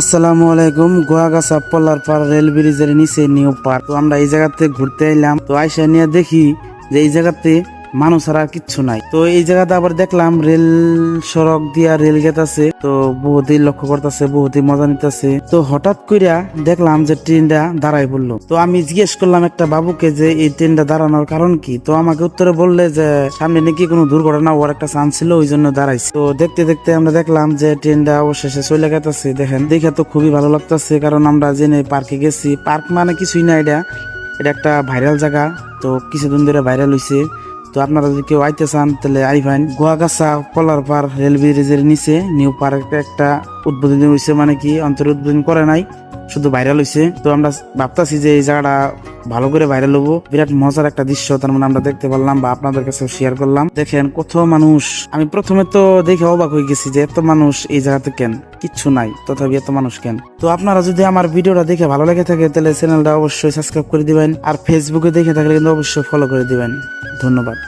আসসালামু আলাইকুম, গোয়াগাছা পল্লার পার রেল ব্রিজের নিচে নিউ পার্ক। তো আমরা এই জায়গাতে ঘুরতে এলাম। তো আইসা নিয়ে দেখি যে এই জায়গাতে মানুষ আর কিচ্ছু নাই। তো এই জায়গাতে আবার দেখলাম রেল সড়ক দিয়া রেল গেট আছে, তো বহুতই লক্ষ্য করতেছে, বহুতই মজা নিতেছে। তো হঠাৎ কইরা দেখলাম যে ট্রেনটা দাঁড়াই পড়ল। তো আমি জিজ্ঞেস করলাম একটা বাবুকে যে এই ট্রেনটা দাঁড়ানোর কারণ কি? তো আমাকে উত্তরে বললে যে সামনে নাকি কোনো দুর্ঘটনা হওয়ার একটা চান্স ছিল, ওই জন্য দাঁড়াইছে। তো দেখতে দেখতে আমরা দেখলাম যে ট্রেনটা অবশেষে চলে গেছে দেখেন। দেখে তো খুবই ভালো লাগতেছে, কারণ আমরা জেনে পার্কে গেছি। পার্ক মানে কিছুই না এটা। এটা একটা ভাইরাল জায়গা, তো কিছুদিন ধরে ভাইরাল হইছে। তো আপনারা যদি কেউ আইতে চান, তাহলে আইভান গোয়াগাছা কলার পার রেল ব্রিজের নিচে, নিউ পার্ক একটা উদ্বোধন হয়েছে মানে কি, অন্তর উদ্বোধন করে নাই, শুধু ভাইরাল হয়েছে তো আমরা ভাবতাছি যে এই জায়গাটা ভালো করে ভাইরাল হব বিরাট মজার একটা দৃশ্য, তার মানে আমরা দেখতে পারলাম বা আপনাদের কাছে শেয়ার করলাম। দেখেন কত মানুষ। আমি প্রথমে তো দেখে অবাক হয়ে গেছি যে এত মানুষ এই জায়গাতে কেন? কিচ্ছু নাই, তথাপি এত মানুষ কেন? তো আপনারা যদি আমার ভিডিওটা দেখে ভালো লেগে থাকে, তাহলে চ্যানেলটা অবশ্যই সাবস্ক্রাইব করে দিবেন। আর ফেসবুকে দেখে থাকলে কিন্তু অবশ্যই ফলো করে দিবেন। ধন্যবাদ।